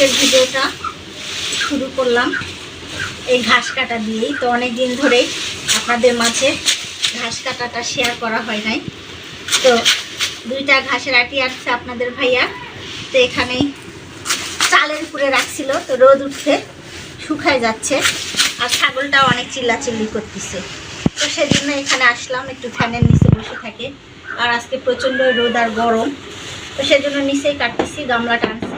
আজকের ভিডিওটা শুরু করলাম এই ঘাস কাটা দিয়েই। তো অনেক দিন ধরেই আপনাদের মাঝে ঘাস কাটাটা শেয়ার করা হয় নাই। তো দুইটা ঘাসের আটি আসছে আপনাদের ভাইয়া। তো এখানেই চালের উপরে রাখছিল। তো রোদ উঠছে, শুকায় যাচ্ছে। আর ছাগলটাও অনেক চিল্লাচিল্লি করতেছে। তো সেজন্য এখানে আসলাম, একটু ফ্যানের নিচে বসে থাকে। আর আজকে প্রচণ্ড রোদ আর গরম। তো সেজন্য নিচেই কাটতেছি, গামলাটা আনছি।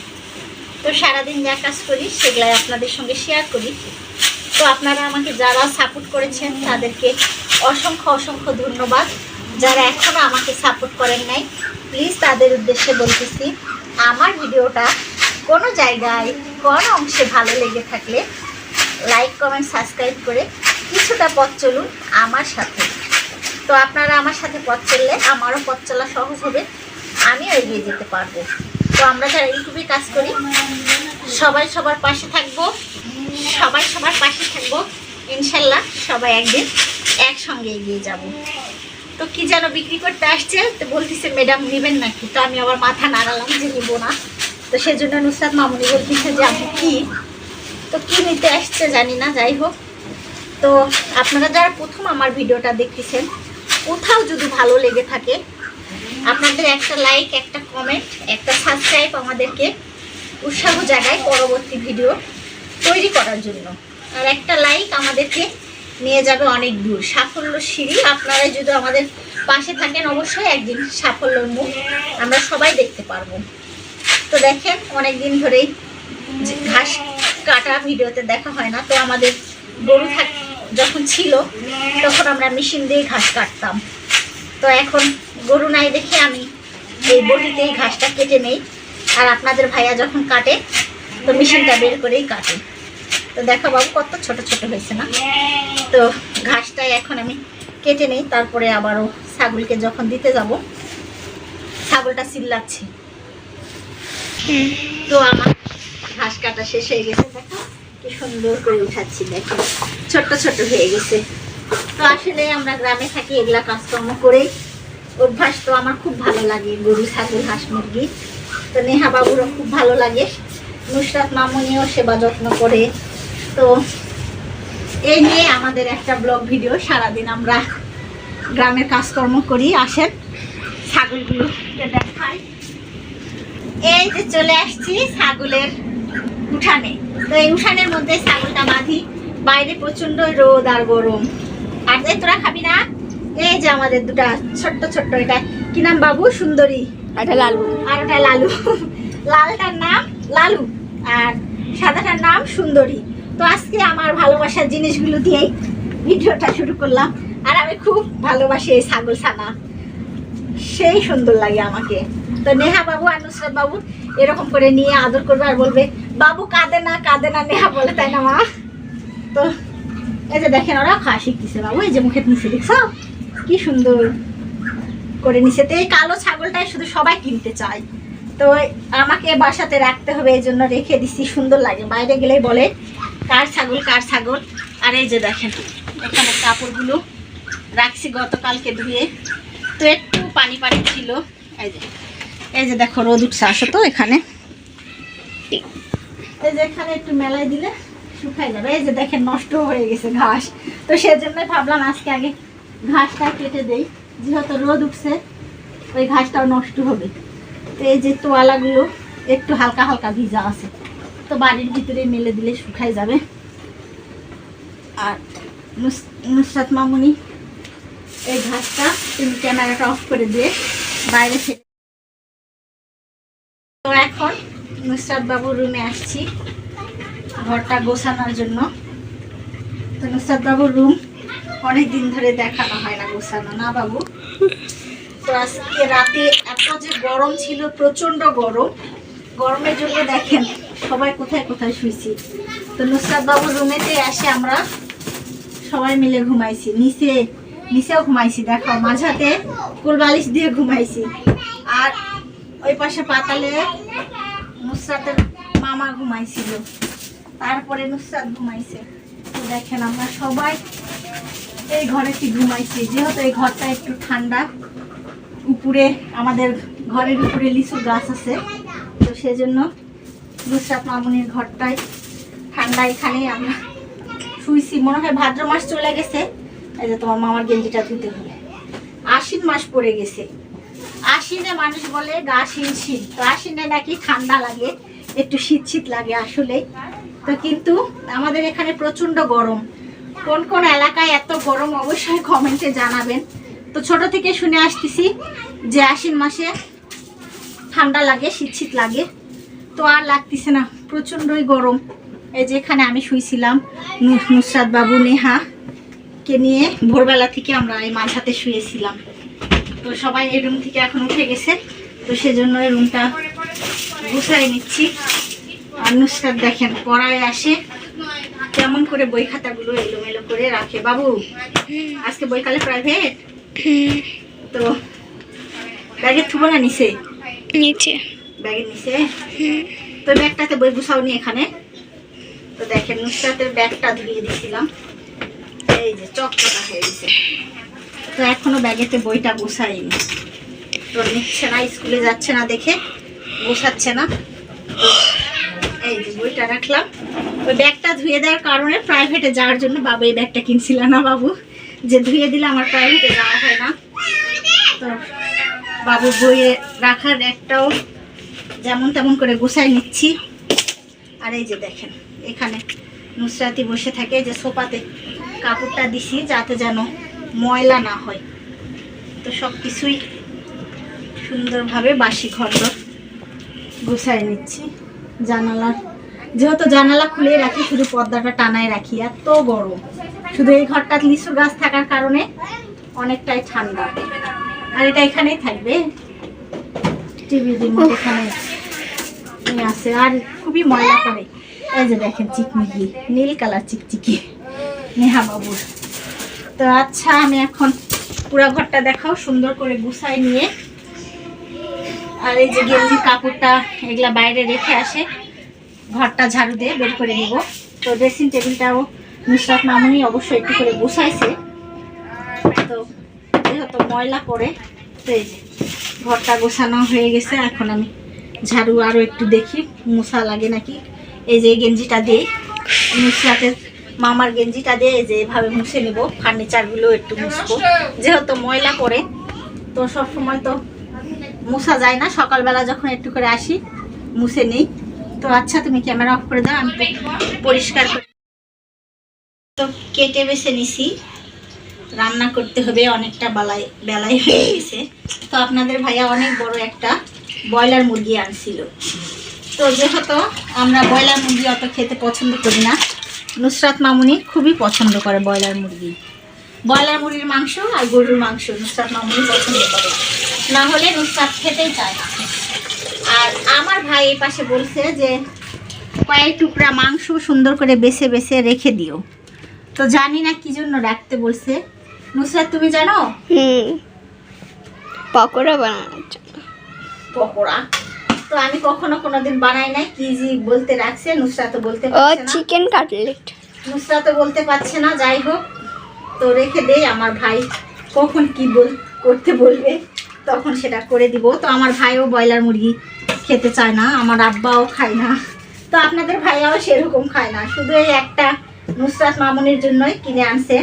তো সারাদিন যা কাজ করি, সেগুলাই আপনাদের সঙ্গে শেয়ার করি। তো আপনারা আমাকে যারা সাপোর্ট করেছেন, তাদেরকে অসংখ্য অসংখ্য ধন্যবাদ। যারা এখনও আমাকে সাপোর্ট করেন নাই প্লিজ তাদের উদ্দেশ্যে বলতেছি, আমার ভিডিওটা কোনো জায়গায়, কোনো অংশে ভালো লেগে থাকলে লাইক কমেন্ট সাবস্ক্রাইব করে কিছুটা পথ চলুন আমার সাথে। তো আপনারা আমার সাথে পথ চললে আমারও পথ চলা সহজ হবে, আমিও এগিয়ে যেতে পারব। তো আমরা যারা ইউটিউবে কাজ করি, সবাই সবার পাশে থাকব। সবাই সবার পাশে থাকব। ইনশাল্লাহ সবাই একদিন একসঙ্গে এগিয়ে যাব। তো কি যেন বিক্রি করতে আসছে, তো বলতেছে, ম্যাডাম, নেবেন নাকি? তো আমি আবার মাথা নাড়ালাম যে নিবো না। তো সেজন্য নুসরাত মামুনি বলতেছে যে আমি কি? তো কি নিতে আসছে জানি না, যাই হোক। তো আপনারা যারা প্রথম আমার ভিডিওটা দেখতেছেন, কোথাও যদি ভালো লেগে থাকে আপনাদের একটা লাইক একটা কমেন্ট একটা সাবস্ক্রাইব আমাদেরকে উৎসাহ জাগায় পরবর্তী ভিডিও তৈরি করার জন্য। আর একটা লাইক আমাদেরকে নিয়ে যাবে অনেক দূর। সাফল্য সিঁড়ি, আপনারা যদি আমাদের পাশে থাকেন অবশ্যই একদিন সাফল্যর মুখ আমরা সবাই দেখতে পারব। তো দেখেন অনেক দিন ধরেই ঘাস কাটা ভিডিওতে দেখা হয় না। তো আমাদের গরু থাক যখন ছিল, তখন আমরা মেশিন দিয়ে ঘাস কাটতাম। তো এখন গরু নাই দেখে আমি এই বটিতেই ঘাসটা কেটে নেই। আর আপনাদের ভাইয়া যখন কাটে তো মেশিনটা বের করেই কাটে। তো দেখো বাবু কত ছোট ছোট হয়েছে না? তো ঘাসটাই এখন আমি কেটে নেই। তারপরে আবারও ছাগলকে যখন দিতে যাব ছাগলটা চিল্লাচ্ছে। তো আমার ঘাস কাটা শেষ হয়ে গেছে। দেখো কি সুন্দর করে উঠাচ্ছি দেখো। ছোট্ট ছোট্ট হয়ে গেছে। তো আসলে আমরা গ্রামে থাকি এগুলা কাজকর্ম করেই অভ্যাস তো আমার খুব ভালো লাগে গরু ছাগল, হাঁস, মুরগি। তো নেহা বাবুরও খুব ভালো লাগে। নুসরাত মামুনিও সেবা যত্ন করে। তো এই নিয়ে আমাদের একটা ব্লগ ভিডিও, সারাদিন আমরা গ্রামের কাজকর্ম করি, আসেন। ছাগলগুলোকে দেখাই। এই যে চলে আসছি ছাগলের উঠানে। তো এই উঠানের মধ্যে ছাগলটা বাঁধি। বাইরে প্রচণ্ড রোদ আর গরম। আর যে তোরা খাবি না? এই যে আমাদের দুটা ছোট্ট ছোট্ট এটা কি নাম বাবু? সুন্দরী। এটা লালু। আর ওটা লালু। লালটার নাম লালু আর সাদাটার নাম সুন্দরী। তো আজকে আমার ভালোবাসার জিনিসগুলো দিয়েই ভিডিওটা শুরু করলাম। আর আমি খুব ভালোবাসি এই ছাগল ছানা। সেই সুন্দর লাগে আমাকে। তো নেহা বাবু আর নুসরাত বাবু এরকম করে নিয়ে আদর করবে আর বলবে বাবু কাঁদে না কাঁদে না নেহা বলে তাই না মা? তো এই যে দেখেন ওরা খাওয়া শিখতেছে বাবু। এই যে মুখে নিচে দেখছ? কি সুন্দর করে নিছে। তো এই কালো ছাগলটাই শুধু সবাই কিনতে চায়। তো আমাকে বাসাতে রাখতে হবে, এই জন্য রেখে দিছি, সুন্দর লাগে। বাইরে গেলেই বলে, কার ছাগল কার ছাগল? আর এই যে দেখেন, এখানে কাপড়গুলো রাখছি গতকালকে ধুয়ে। তো একটু পানি পানি ছিল। এই যে এই যে দেখো, রোদ উঠছে, আসো তো এখানে। এই যে এখানে একটু মেলায় দিলে শুকাই যাবে। এই যে দেখেন, নষ্ট হয়ে গেছে ঘাস। তো সেজন্যই ভাবলাম আজকে আগে ঘাসটা কেটে দেই। যেহেতু রোদ উঠছে, ওই ঘাসটাও নষ্ট হবে। তো এই যে তোয়ালাগুলো একটু হালকা হালকা ভিজা আছে, তো বাড়ির ভিতরে মেলে দিলে শুকাই যাবে। আর নুস- নুসরাত মামুনি, এই ঘাসটা তুমি ক্যামেরাটা অফ করে দিয়ে বাইরে ফেলে তো এখন নুসরাত বাবুর রুমে আসছি, ঘরটা গোছানোর জন্য। তো নুসরাত বাবুর রুম অনেক দিন ধরে দেখানো হয় না গোছানো না বাবু? তো আজকে রাতে এত যে গরম ছিল প্রচণ্ড গরম। গরমের জন্য দেখেন, সবাই কোথায় কোথায় শুয়েছি তো নুসরাত বাবুর রুমেতে এসে আমরা সবাই মিলে ঘুমাইছি। নিচে, নিচেও ঘুমাইছি দেখো মাঝাতে কোল বালিশ দিয়ে ঘুমাইছি। আর ওই পাশে পাতালে নুসরাতের মামা ঘুমাইছিল। তারপরে নুসরাত ঘুমাইছে। তো দেখেন আমরা সবাই এই ঘরে কি ঘুমাইছি? যেহেতু এই ঘরটা একটু ঠান্ডা, উপরে আমাদের ঘরের উপরে লিচু গাছ আছে, তো সেজন্য নুসরাত মামুনির ঘরটায় ঠান্ডা এখানেই আমরা শুইছি। মনে হয় ভাদ্র মাস চলে গেছে, এই যে তোমার মামার গেঞ্জিটা ধুতে হবে। আশ্বিন মাস পড়ে গেছে। আশ্বিনে মানুষ বলে গা শীত শীত তো আশ্বিনে নাকি ঠান্ডা লাগে, একটু শীত শীত লাগে আসলে তো কিন্তু আমাদের এখানে প্রচণ্ড গরম। কোন কোন এলাকায় এত গরম অবশ্যই কমেন্টে জানাবেন। তো ছোট থেকে শুনে আসতেছি যে আশ্বিন মাসে ঠান্ডা লাগে, শীত শীত লাগে। তো আর লাগতেছে না, প্রচণ্ডই গরম। এই যে এখানে আমি শুয়েছিলাম নুসরাত বাবু, নেহা কে নিয়ে ভোরবেলা থেকে আমরা এই মাঝাতে শুয়েছিলাম। তো সবাই এই রুম থেকে এখন উঠে গেছে, তো সেজন্য এই রুমটা গুছাই নিচ্ছি। আর নুসরাত দেখেন, পড়ায় আসে। কেমন করে বই খাতাগুলো এলোমেলো করে রাখে? বাবু আজকে বইকালে প্রাইভেট তো ব্যাগের থুবো না নিচে? নিচে। ব্যাগের নিচে? তো ব্যাগটাতে বই গুছাওনি এখানে? তো দেখেন নুসরাতের ব্যাগটা ধুয়ে দিয়েছিলাম এই যে চকচকা হয়ে গেছে। তো এখনও ব্যাগেতে বইটা গুছাইনি। তো নিচ্ছে না স্কুলে যাচ্ছে না দেখে গোছাচ্ছে না। এই যে বইটা রাখলাম। ওই ব্যাগটা ধুয়ে দেওয়ার কারণে প্রাইভেটে যাওয়ার জন্য বাবু এই ব্যাগটা কিনছিল না বাবু। যে ধুয়ে দিলে আমার প্রাইভেটে যাওয়া হয় না। তো বাবু বইয়ে রাখার একটাও যেমন তেমন করে গোছাই নিচ্ছি। আর এই যে দেখেন, এখানে নুসরাতি বসে থাকে যে সোফাতে কাপড়টা দিছি যাতে যেন ময়লা না হয়। তো সব কিছুই সুন্দরভাবে বাসি খণ্ড গুছাই নিচ্ছি। জানালা যেহেতু জানালা খুলে রাখি, শুধু পর্দাটা টানায় রাখি, এত গরম। শুধু এই ঘরটা লিচু গাছ থাকার কারণে অনেকটাই ঠান্ডা। আর এটা এখানেই থাকবে। টিভি রিমোট এখানে আছে। আর খুবই ময়লা করে এই যে দেখেন চিকমিকি, নীল কালার চিকচিকি, নেহা বাবুর। তো আচ্ছা আমি এখন পুরো ঘরটা দেখাও, সুন্দর করে গুছাই নিয়ে। আর এই যে গেঞ্জি কাপড়টা এগুলা বাইরে রেখে আসে। ঘরটা ঝাড়ু দিয়ে বের করে নিব। তো ড্রেসিং টেবিলটাও নুসরাত মামুনি অবশ্যই একটু করে বসাইছে। তো যেহেতু ময়লা পড়ে। তো এই যে ঘরটা গোছানো হয়ে গেছে। এখন আমি ঝাড়ু আরও একটু দেখি। মশা লাগে নাকি? এই যে গেঞ্জিটা দিয়ে নুসরাতের মামার গেঞ্জিটা দিয়ে এই যে এভাবে মুছে নেব। ফার্নিচারগুলো একটু মুছবো। যেহেতু ময়লা পড়ে, তো সব সময় তো মুছা যায় না। সকালবেলা যখন একটু করে আসি, মুছে নেই। তো আচ্ছা তুমি ক্যামেরা অফ করে দাও, আমি পরিষ্কার করে তো কেটে বেছে নিছি। রান্না করতে হবে, অনেকটা বেলায় বেলায় হয়ে গেছে। তো আপনাদের ভাইয়া অনেক বড় একটা ব্রয়লার মুরগি আনছিল। তো যেহেতু আমরা ব্রয়লার মুরগি অত খেতে পছন্দ করি না, নুসরাত মামুনি খুবই পছন্দ করে ব্রয়লার মুরগি। ব্রয়লার মুরগির মাংস আর গরুর মাংস নুসরাত মামুনি পছন্দ করে। না হলে নুসরাত খেতেই চায় না। আর আমার ভাই এই পাশে বলছে যে কয়েক টুকরা মাংস সুন্দর করে বেছে বেছে রেখে দিও। তো জানি না কি জন্য রাখতে বলছে। নুসরাত তুমি জানো? হুম। পকোড়া বানানোর জন্য। পকোড়া? তো আমি কখনো কোনোদিন বানাই নাই কি জি বলতে রাখছে নুসরাত বলতে পারছে না। চিকেন কাটলেট নুসরাত বলতে পারছে না যাই হোক। তো রেখে দেই আমার ভাই কখন কি বল করতে বলবে তখন সেটা করে দিব। তো আমার ভাইও ব্রয়লার মুরগি খেতে চায় না, আমার আব্বাও খায় না। তো আপনাদের ভাইয়াও সেরকম খায় না, শুধু এই একটা নুসরাত মামুনির জন্যই কিনে আনছে।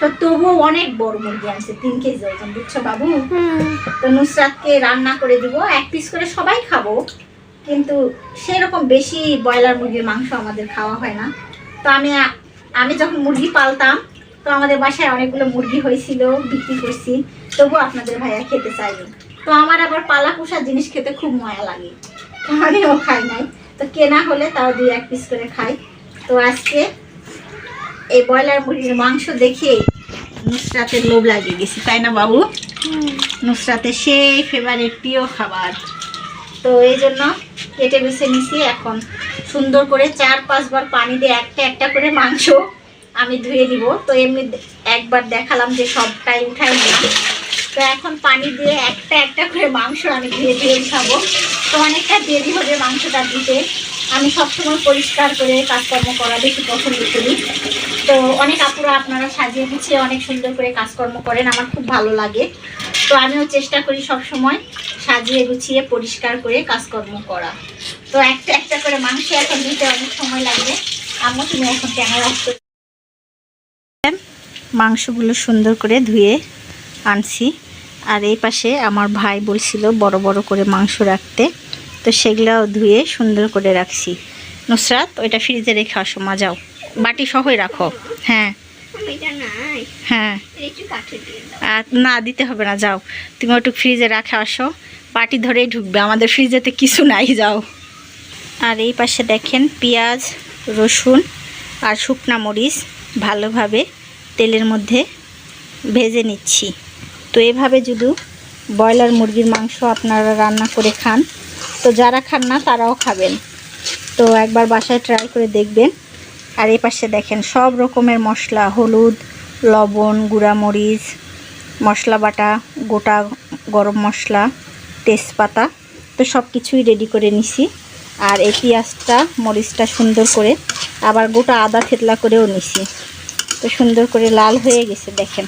তো তবুও অনেক বড় মুরগি আনছে, তিন কেজি ওজন, বুঝছ বাবু? তো নুসরাতকে রান্না করে দিব, এক পিস করে সবাই খাব, কিন্তু সেরকম বেশি ব্রয়লার মুরগির মাংস আমাদের খাওয়া হয় না। তো আমি আমি যখন মুরগি পালতাম, তো আমাদের বাসায় অনেকগুলো মুরগি হয়েছিল, বিক্রি করছি তবু আপনাদের ভাইয়া খেতে চাইনি তো আমার আবার পালা পোষা জিনিস খেতে খুব মজা লাগে। আমিও খাই নাই। তো কেনা হলে তাও দুই এক পিস করে খাই। তো আজকে এই ব্রয়লার মুরগির মাংস দেখে নুসরাতের লোভ লাগিয়ে গেছি তাই না বাবু? নুসরাতের সেই ফেভারিট প্রিয় খাবার। তো এই জন্য কেটে বেছে নিছি। এখন সুন্দর করে চার পাঁচবার পানি দিয়ে একটা একটা করে মাংস আমি ধুয়ে দিব তো এমনি একবার দেখালাম যে সবটাই উঠাই নিলাম তো এখন পানি দিয়ে একটা একটা করে মাংস আমি ধুয়ে ধুয়ে খাব। তো অনেকটা দেরি হবে মাংসটা দিতে। আমি সবসময় পরিষ্কার করে কাজকর্ম করা বেশি পছন্দ করি। তো অনেক আপুরা আপনারা সাজিয়ে গুছিয়ে অনেক সুন্দর করে কাজকর্ম করেন, আমার খুব ভালো লাগে। তো আমিও চেষ্টা করি সব সময় সাজিয়ে গুছিয়ে পরিষ্কার করে কাজকর্ম করা। তো একটা একটা করে মাংস এখন দিতে অনেক সময় লাগবে। আম্মু, তুমি এখন ক্যামেরা মাংসগুলো সুন্দর করে ধুয়ে আনছি। আর এই পাশে আমার ভাই বলছিল বড় বড় করে মাংস রাখতে। তো সেগুলোও ধুয়ে সুন্দর করে রাখছি। নুসরাত ওইটা ফ্রিজে রেখে আসো মা যাও। বাটি সহই রাখো। হ্যাঁ। হ্যাঁ। না দিতে হবে না যাও। তুমি একটু ফ্রিজে রাখে আসো। পাটি ধরেই ঢুকবে আমাদের ফ্রিজেতে কিছু নাই যাও। আর এই পাশে দেখেন পেঁয়াজ রসুন আর শুকনা মরিচ ভালোভাবে তেলের মধ্যে ভেজে নিচ্ছি। তো এভাবে যদি ব্রয়লার মুরগির মাংস আপনারা রান্না করে খান, তো যারা খান না তারাও খাবেন। তো একবার বাসায় ট্রাই করে দেখবেন। আর এই পাশে দেখেন সব রকমের মশলা, হলুদ, লবণ, গুঁড়ামরিচ, মশলা বাটা, গোটা গরম মশলা, তেজপাতা, তো সব কিছুই রেডি করে নিছি। আর এই পেঁয়াজটা, মরিচটা সুন্দর করে আবার গোটা আদা থেতলা করেও নিছি। তো সুন্দর করে লাল হয়ে গেছে, দেখেন।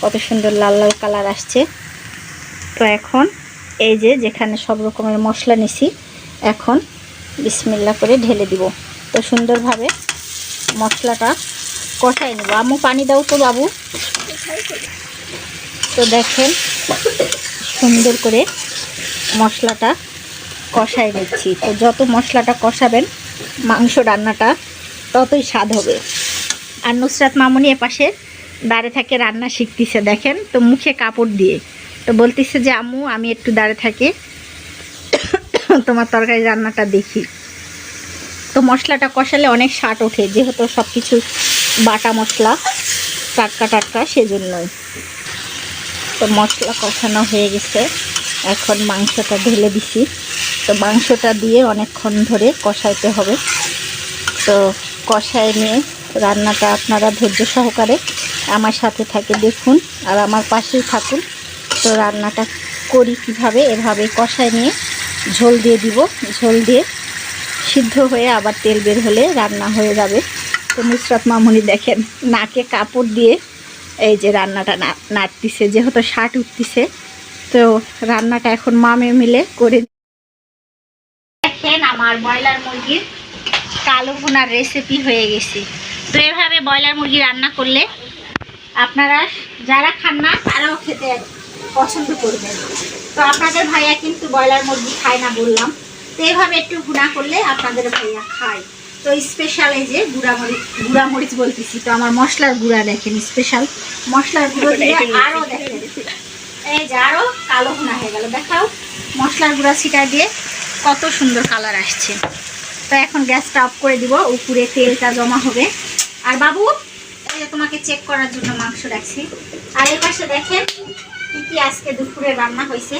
কত সুন্দর লাল লাল কালার আসছে। তো এখন এই যে যেখানে সব রকমের মশলা নিছি, এখন বিসমিল্লা করে ঢেলে দিব। তো সুন্দরভাবে মশলাটা কষাই নেব। আমু পানি দাও তো বাবু। তো দেখেন, সুন্দর করে মশলাটা কষাই নিচ্ছি। তো যত মশলাটা কষাবেন, মাংস রান্নাটা ততই স্বাদ হবে। আর নুসরাত মামুনি এপাশে দাঁড়ে থাকে, রান্না শিখতেছে, দেখেন, তো মুখে কাপড় দিয়ে। তো বলতেছে যে, আম্মু, আমি একটু দাঁড়ে থাকি, তোমার তরকারি রান্নাটা দেখি। তো মশলাটা কষালে অনেক স্বাদ ওঠে, যেহেতু সব কিছু বাটা মশলা, টাটকা টাটকা, সেজন্যই। তো মশলা কষানো হয়ে গেছে, এখন মাংসটা ঢেলে দিছি। তো মাংসটা দিয়ে অনেকক্ষণ ধরে কষাইতে হবে। তো কষায় নিয়ে রান্নাটা আপনারা ধৈর্য সহকারে আমার সাথে থাকে, দেখুন। আর আমার পাশেই থাকুন। তো রান্নাটা করি কীভাবে? এভাবে কষায় নিয়ে ঝোল দিয়ে দিব। ঝোল দিয়ে সিদ্ধ হয়ে আবার তেল বের হলে রান্না হয়ে যাবে। তো নুসরাত মামুনি দেখেন, নাকে কাপড় দিয়ে এই যে রান্নাটা নাড়তিছে, যেহেতু শার্ট উঠতিছে। তো রান্নাটা এখন মামে মিলে করে দেখেন আমার ব্রয়লার মুরগির কালো ভুনার রেসিপি হয়ে গেছে। তো এভাবে ব্রয়লার মুরগি রান্না করলে আপনারা যারা খান না তারাও খেতে পছন্দ করবেন। তো আপনাদের ভাইয়া কিন্তু ব্রয়লার মুরগি খায় না বললাম। তো এভাবে একটু গুঁড়া করলে আপনাদের ভাইয়া খায়। তো স্পেশাল এই যে গুঁড়া মরিচ গুঁড়া মরিচ বলতেছি। তো আমার মশলার গুঁড়া দেখেন স্পেশাল মশলার গুঁড়ো দিয়ে আরও দেখেন। এই যে আরও কালো ভুনা হয়ে গেল। দেখাও মশলার গুঁড়া ছিটা দিয়ে কত সুন্দর কালার আসছে। তো এখন গ্যাসটা অফ করে দিব। উপরে তেলটা জমা হবে। আর বাবু যে তোমাকে চেক করার জন্য মাংস রাখছি। আর এই পাশে দেখেন কি কি আজকে দুপুরে রান্না হয়েছে।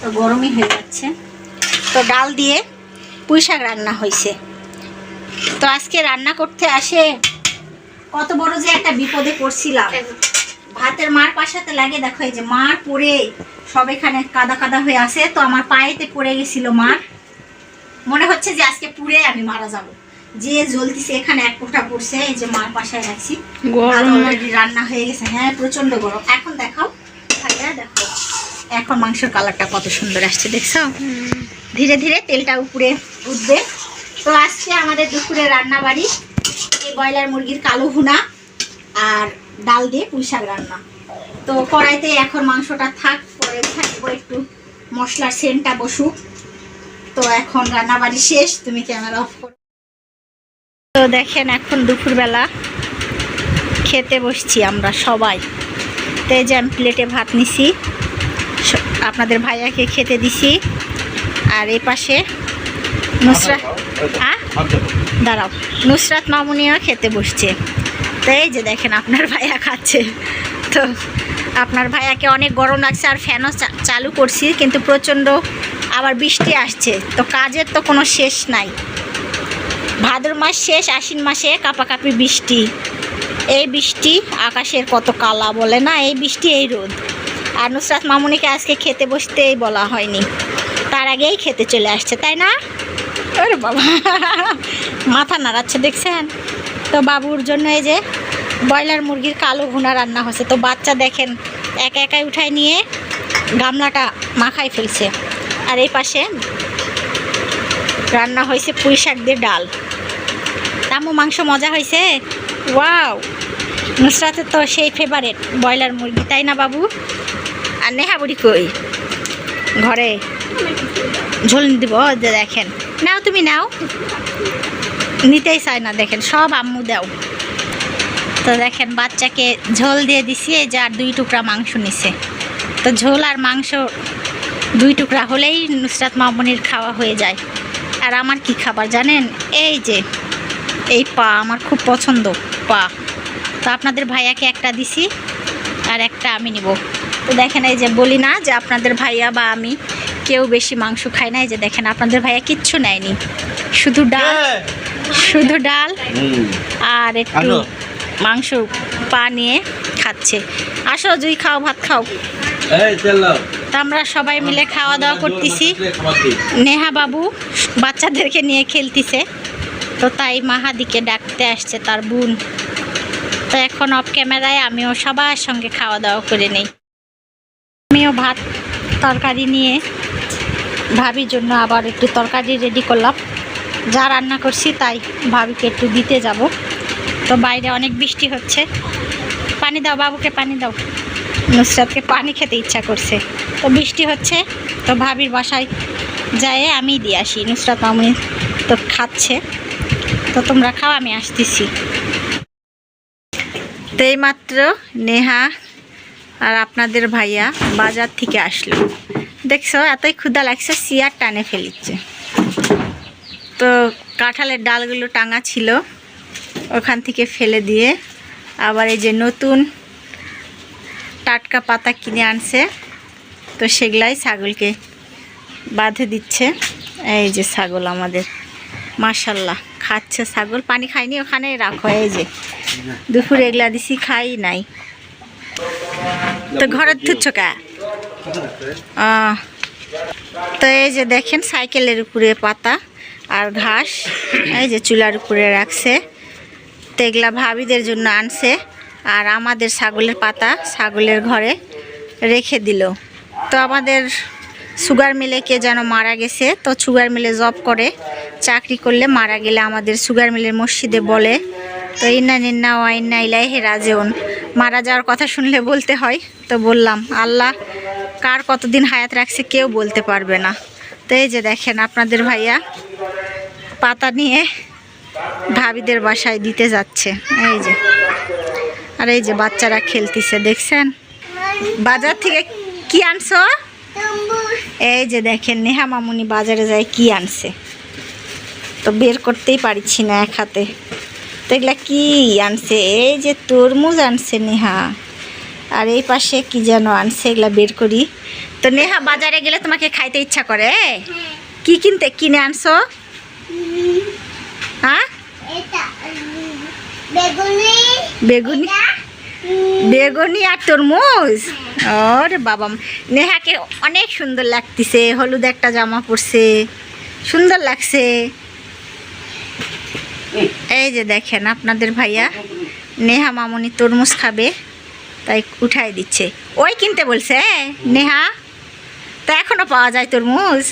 তো গরমই হয়ে যাচ্ছে। তো ডাল দিয়ে পুঁই শাক রান্না হয়েছে। তো আজকে রান্না করতে আসে কত বড় যে একটা বিপদে পড়ছিলাম। ভাতের মার পাশাতে লাগে, দেখো এই যে মার পড়ে, সব এখানে কাদা কাদা হয়ে আছে। তো আমার পায়েতে পড়ে গেছিল মার। মনে হচ্ছে যে আজকে পুড়ে আমি মারা যাব। যে জ্বলতিছে এখানে এক ফোঁটা পড়ছে এই যে মার পাশায় রাখছি রান্না হয়ে গেছে। হ্যাঁ প্রচণ্ড গরম। এখন দেখাও। দেখো এখন মাংসের কালারটা কত সুন্দর আসছে দেখছ? ধীরে ধীরে তেলটা উপরে উঠবে। তো আজকে আমাদের দুপুরে রান্না বাড়ি এই ব্রয়লার মুরগির কালো ভুনা আর ডাল দিয়ে পুঁই শাক রান্না। তো কড়াইতে এখন মাংসটা থাক পরে থাকব একটু মশলার সেন্টটা বসুক। তো এখন রান্না বাড়ি শেষ। তুমি ক্যামেরা অফ করো তো দেখেন এখন দুপুরবেলা খেতে বসছি আমরা সবাই। তো এই যে আমি প্লেটে ভাত নিছি আপনাদের ভাইয়াকে খেতে দিছি, আর এই পাশে নুসরাত হ্যাঁ? দাঁড়াও, নুসরাত মামুনিও খেতে বসছে। তো এই যে দেখেন আপনার ভাইয়া খাচ্ছে। তো আপনার ভাইয়াকে অনেক গরম লাগছে আর ফ্যানও চালু করছি, কিন্তু প্রচণ্ড আবার বৃষ্টি আসছে। তো কাজের তো কোনো শেষ নাই। ভাদ্র মাস শেষ, আশ্বিন মাসে কাপাকাপি বৃষ্টি। এই বৃষ্টি আকাশের কত কালা বলে না? এই বৃষ্টি, এই রোদ। আর নুসরাত মামুনিকে আজকে খেতে বসতেই বলা হয়নি। তার আগেই খেতে চলে আসছে, তাই না? ওরে বাবা, মাথা নাড়াচ্ছে, দেখছেন? তো বাবুর জন্য এই যে ব্রয়লার মুরগির কালো ভুনা রান্না হচ্ছে। তো বাচ্চা দেখেন, একা একাই উঠায় নিয়ে গামলাটা মাখাই ফেলছে। আর এই পাশে রান্না হয়েছে পুঁই শাক দিয়ে ডাল। তামু মাংস মজা হয়েছে? ওয়াও নুসরাতের তো সেই ফেভারেট ব্রয়লার মুরগি তাই না বাবু? আর নেহা বুড়ি কই? ঘরে? ঝোল দিব দেখেন। নাও তুমি নাও। নিতেই চায় না দেখেন সব আম্মু দাও। তো দেখেন বাচ্চাকে ঝোল দিয়ে দিছি এই যে আর দুই টুকরা মাংস নিছে। তো ঝোল আর মাংস দুই টুকরা হলেই নুসরাত মামনির খাওয়া হয়ে যায়। আর আমার কি খাবার জানেন? এই যে এই পা আমার খুব পছন্দ পা তো আপনাদের ভাইয়াকে একটা দিছি আর একটা আমি নিব তো দেখেন এই যে বলি না যে আপনাদের ভাইয়া বা আমি কেউ বেশি মাংস খায় না এই যে দেখেন আপনাদের ভাইয়া কিচ্ছু নেয়নি শুধু ডাল শুধু ডাল আর একটু মাংস পা নিয়ে খাচ্ছে আসো জুই খাও ভাত খাও তো আমরা সবাই মিলে খাওয়া দাওয়া করতেছি নেহা বাবু বাচ্চাদেরকে নিয়ে খেলতিছে তো তাই মাহাদিকে ডাকতে আসছে তার বোন। তো এখন অফ ক্যামেরায় আমিও সবার সঙ্গে খাওয়া দাওয়া করে নেই। আমিও ভাত তরকারি নিয়ে ভাবির জন্য আবার একটু তরকারি রেডি করলাম। যা রান্না করছি তাই ভাবিকে একটু দিতে যাব। তো বাইরে অনেক বৃষ্টি হচ্ছে। পানি দাও, বাবুকে পানি দাও। নুসরাতকে পানি খেতে ইচ্ছা করছে। তো বৃষ্টি হচ্ছে, তো ভাবির বাসায় যায় আমি দিয়ে আসি। নুসরাত মামুনি তো খাচ্ছে। তো তোমরা খাও, আমি আসতেছি। তো এইমাত্র নেহা আর আপনাদের ভাইয়া বাজার থেকে আসলো। দেখছ, এতই ক্ষুদা লাগছে সিয়ার টানে ফেলিচ্ছে। তো কাঁঠালের ডালগুলো টাঙা ছিল, ওখান থেকে ফেলে দিয়ে আবার এই যে নতুন টাটকা পাতা কিনে আনছে, তো সেগুলাই ছাগলকে বাঁধে দিচ্ছে। এই যে ছাগল আমাদের। মাশাল্লাহ, খাচ্ছে ছাগল, পানি খাইনি ওখানে, রাখো, এই যে। দুপুরে এগুলা দিছি, খাই নাই। তো ঘরে ধুচ্ছ কা? তো এই যে দেখেন, সাইকেলের উপরে পাতা আর ঘাস, এই যে চুলার উপরে রাখছে। তো এগুলা ভাবিদের জন্য আনছে, আর আমাদের ছাগলের পাতা ছাগলের ঘরে রেখে দিল। তো আমাদের সুগার মিলে কে যেন মারা গেছে, তো সুগার মিলে জব করে। চাকরি করলে মারা গেলে আমাদের সুগার মিলের মসজিদে বলে, তো ইন্না নিন্না ওয়াইন্না ইলাইহে রাজেউন। মারা যাওয়ার কথা শুনলে বলতে হয়, তো বললাম, আল্লাহ, কার কতদিন হায়াত রাখছে কেউ বলতে পারবে না। তো এই যে দেখেন আপনাদের ভাইয়া পাতা নিয়ে ভাবিদের বাসায় দিতে যাচ্ছে। এই যে, আর এই যে বাচ্চারা খেলতিছে, দেখছেন? বাজার থেকে কি আনছো? এই যে দেখেন, নেহা মামুনি বাজারে যায় কি আনছে। তো বের করতেই পারছি না এক হাতে। তো এগুলা কি আনছে? এই যে তরমুজ আনছে নেহা। আর এই পাশে কি যেন আনছে এগুলা বের করি। তো নেহা বাজারে গেলে তোমাকে খাইতে ইচ্ছা করে কি কিনতে কিনে আনছো? হ্যাঁ? বেগুনি বেগুনি? বেগুনি আর তরমুজ? ওরে বাবা। নেহাকে অনেক সুন্দর লাগতেছে হলুদ একটা জামা পরছে সুন্দর লাগছে। এই যে দেখেন আপনাদের ভাইয়া নেহা মামনি তরমুজ খাবে তাই উঠাই দিচ্ছে। ওই কিনতে বলছে নেহা তা এখনও পাওয়া যায় তরমুজ?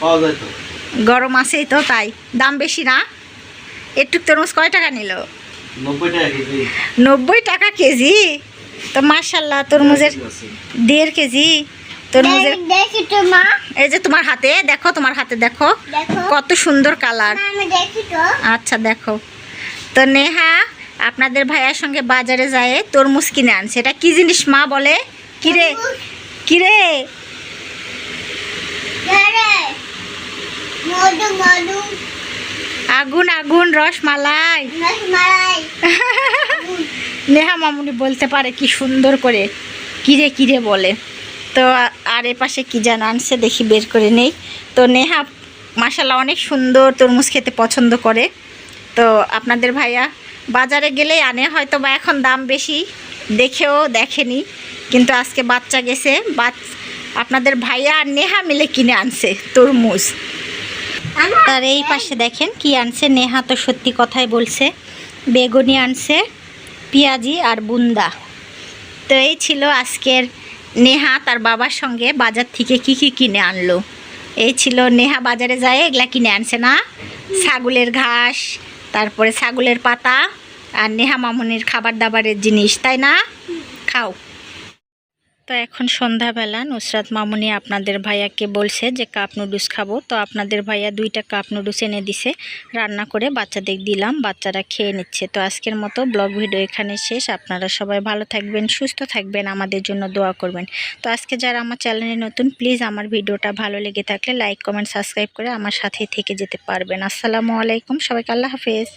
পাওয়া যায় তো। গরম আছেই তো তাই। দাম বেশি না? একটু তরমুজ কয় টাকা নিল? নব্বই টাকা কেজি। নব্বই টাকা কেজি? তো মার্শাল্লাহ তরমুজের দেড় কেজি। তরমুজের এই যে তোমার হাতে দেখো তোমার হাতে দেখো। কত সুন্দর কালার। আচ্ছা দেখো। তো নেহা আপনাদের ভাইয়ার সঙ্গে বাজারে যায় তরমুজ কিনে আনছে। এটা কি জিনিস মা বলে? কিরে কিরে আগুন আগুন রসমালাই। নেহা মামুনি বলতে পারে কি সুন্দর করে। কিরে কিরে বলে। তো আর এ পাশে কী যেন আনছে, দেখি বের করে নেই। তো নেহা মাসাল্লাহ অনেক সুন্দর তরমুজ খেতে পছন্দ করে। তো আপনাদের ভাইয়া, বাজারে গেলেই আনে হয়তো বা এখন দাম বেশি, দেখেও দেখেনি। কিন্তু আজকে বাচ্চা গেছে, বাচ, আপনাদের ভাইয়া আর নেহা মিলে কিনে আনছে তরমুজ। তার এই পাশে দেখেন কি আনছে, নেহা তো সত্যি কথাই বলছে। বেগুনি আনছে, পেঁয়াজি আর বুন্দা। তো এই ছিল আজকের নেহা তার বাবার সঙ্গে বাজার থেকে কি কি কিনে আনলো? এই ছিল নেহা বাজারে যায়, এগুলা কিনে আনছে না। ছাগলের ঘাস, তারপরে ছাগলের পাতা আর নেহা মামুনির খাবার দাবারের জিনিস, তাই না? খাও। তো এখন সন্ধ্যাবেলা নুসরাত মামুনি আপনাদের ভাইয়াকে বলছে যে কাপ নুডলস খাব। তো আপনাদের ভাইয়া দুইটা কাপ নুডলস এনে দিছে। রান্না করে বাচ্চাদের দিলাম, বাচ্চারা খেয়ে নিচ্ছে। তো আজকের মতো ব্লগ ভিডিও এখানে শেষ। আপনারা সবাই ভালো থাকবেন, সুস্থ থাকবেন, আমাদের জন্য দোয়া করবেন। তো আজকে যারা আমার চ্যানেলে নতুন, প্লিজ আমার ভিডিওটা ভালো লেগে থাকলে লাইক, কমেন্ট, সাবস্ক্রাইব করে আমার সাথে থেকে যেতে পারবেন। আসসালামু আলাইকুম, সবাইকে আল্লাহ হাফেজ।